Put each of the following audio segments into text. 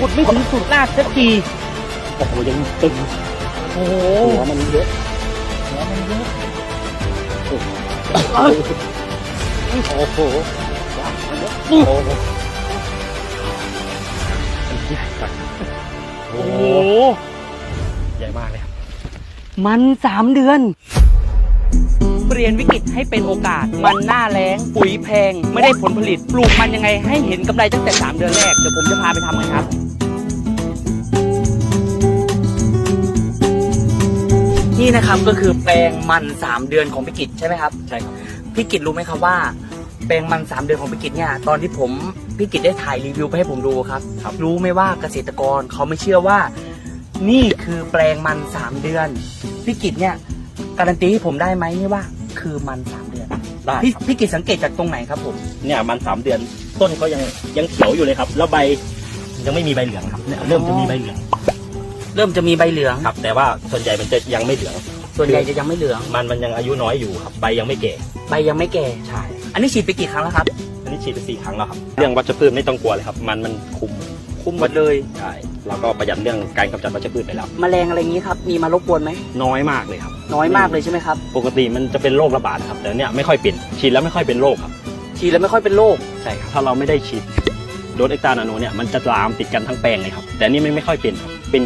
ขุดไม่ถึงสุดรากสักทีโอ้โหยังตึงโอ้โหหัวมันเยอะหัวมันเยอะโอ้โหโอ้โหโอ้โอ้โหโหใหญ่มากเลยครับมันสามเดือนเปลี่ยนวิกฤตให้เป็นโอกาส มันหน้าแล้ง ปุ๋ยแพง ไม่ได้ผลผลิต ปลูกมันยังไงให้เห็นกำไรตั้งแต่ 3 เดือนแรก เดี๋ยวผมจะพาไปทำกันครับ นี่นะครับก็คือแปลงมัน3เดือนของพิกิจใช่ไหมครับใช่ครับพี่กิจรู้ไหมครับว่า แปลงมัน3เดือนของพี่กิจเนี่ยตอนที่ผมพี่กิจได้ถ่ายรีวิวไปให้ผมดูครับครับ รู้ไหมว่าเกษตรกรเขาไม่เชื่อว่า นี่คือแปลงมัน3เดือนพี่กิจเนี่ยการันตีให้ผมได้ไหมนี่ว่า คือมัน3เดือนได้พี่พี่กิจสังเกตจากตรงไหนครับผมเนี่ยมันสามเดือนต้นก็ยังยังเขียวอยู่เลยครับ แล้วใบยังไม่มีใบเหลืองครับเนี่ยเริ่มจะมีใบเหลือง เริ่มจะมีใบเหลือง ครับ แต่ว่าส่วนใหญ่มันจะยังไม่เหลือง ส่วนใหญ่จะยังไม่เหลือง มันมันยังอายุน้อยอยู่ครับ ใบยังไม่แก่ ใบยังไม่แก่ ใช่ อันนี้ฉีดไปกี่ครั้งแล้วครับ อันนี้ฉีดไปสี่ครั้งแล้วครับ เรื่องวัชพืชไม่ต้องกลัวเลยครับ มันมันคุม คุมหมดเลย ใช่เราก็ประหยัดเรื่องการกำจัดวัชพืชไปแล้ว แมลงอะไรอย่างนี้ครับ มีมารบกวนไหม น้อยมากเลยครับ น้อยมากเลยใช่ไหมครับ ปกติมันจะเป็นโรคระบาดครับ แต่เนี่ยไม่ค่อยเป็น ฉีดแล้วไม่ค่อยเป็นโรคครับ ฉีดแล้วไม่ค่อยเป็นโรค ใช่ครับ ถ้าเราไม่ได้ฉีดโดสเอ็กตานาโนเนี่ยมันจะลามติดกันทั้งแปลงเลยครับ แต่อันนี่ไม่ไม่ค่อยเป็นครับ เป็น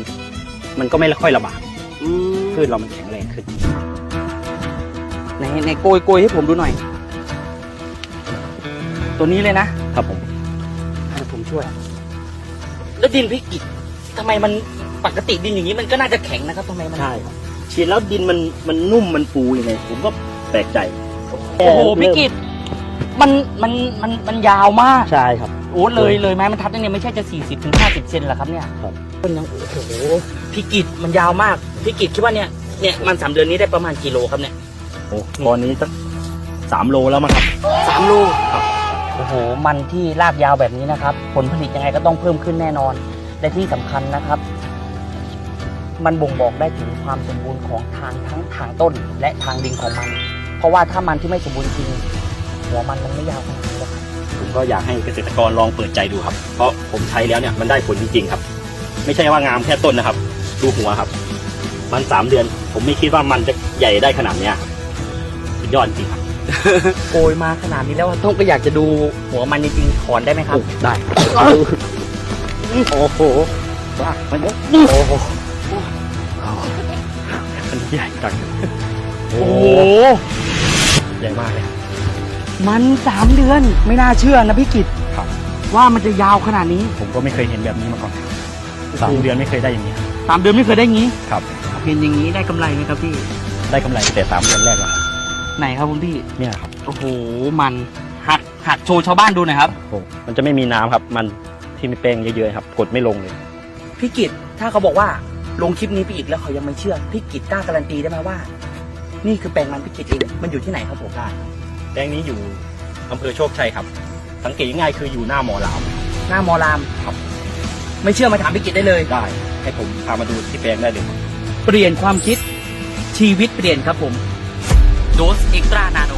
มันก็ไม่ค่อยระบาดอืมพืชเรามันแข็งแรงขึ้นไหนไหนโกยโกยให้ผมดูหน่อย ตัวนี้เลยนะครับผมให้ผมช่วย แล้วดินพิกิจทำไมมันปกติดินอย่างนี้มันก็น่าจะแข็งนะครับทำไมมันใช่ครับฉีดแล้วดินมันมันนุ่มมันฟูยังไงผมก็แปลกใจโอ้โหพิกิจมันมันมันมันยาวมากใช่ครับโอ้เลยเลยไม้มันทัดเนี่ยไม่ใช่จะ40ถึง50เซนเหรอครับเนี่ยครับ ต้นยังโอ้โหพิกิจมันยาวมากพิกิจคิดว่าเนี่ยเนี่ยมันสามเดือนนี้ได้ประมาณกี่โลครับเนี่ยโอ้ตอนนี้สักสามโลแล้วมั้งครับสามโลครับโอ้โหมันที่รากยาวแบบนี้นะครับ ผลผลิตยังไงก็ต้องเพิ่มขึ้นแน่นอน และที่สำคัญนะครับ มันบ่งบอกได้ถึงความสมบูรณ์ของทางทั้งทางต้นและทางดินของมัน เพราะว่าถ้ามันที่ไม่สมบูรณ์จริงหัวมันมันไม่ยาวขนาดนี้หรอกครับผมก็อยากให้เกษตรกรลองเปิดใจดูครับ เพราะผมใช้แล้วเนี่ยมันได้ผลจริงๆครับ ไม่ใช่ว่างามแค่ต้นนะครับ ดูหัวครับ มันสามเดือน ผมไม่คิดว่ามันจะใหญ่ได้ขนาดเนี้ยครับสุดยอดจริงครับโกยมาขนาดนี้แล้วต้องก็อยากจะดูหัวมันจริงๆถอนได้ไหมครับ ได้โอ้โหว้ามันเยอะโอ้โหมันใหญ่จังโอ้โหใหญ่มากเลยครับมันสามเดือนไม่น่าเชื่อนะพี่กิตครับว่ามันจะยาวขนาดนี้ ผมก็ไม่เคยเห็นแบบนี้มาก่อน สามเดือนไม่เคยได้อย่างนี้สามเดือนไม่เคยได้งี้ครับ เห็นอย่างนี้ได้กำไรไหมครับพี่ ได้กำไรแต่สามเดือนแรกแล้วครับไหนครับคุณพี่เนี่ยครับโอ้โหมันหักหักโชว์ชาวบ้านดูหน่อยครับโอ้มันจะไม่มีน้ำครับ มันที่มีแป้งเยอะๆครับ กดไม่ลงเลย พี่กิตถ้าเขาบอกว่าลงคลิปนี้ไปอีกแล้วเขายังไม่เชื่อพี่กิตกล้าการันตีได้ไหมว่า นี่คือแปลงมันพี่กิตเองมันอยู่ที่ไหนครับผมได้แป้งนี้อยู่อำเภอโชคชัยครับ สังเกตง่ายๆคืออยู่หน้าหมอลาม หน้ามอรามครับ ไม่เชื่อมาถามพี่กิตได้เลย ได้ ให้ผมพามาดูที่แปลงได้เลยครับเปลี่ยนความคิดชีวิตเปลี่ยนครับผม โดสเอ็กตรานาโน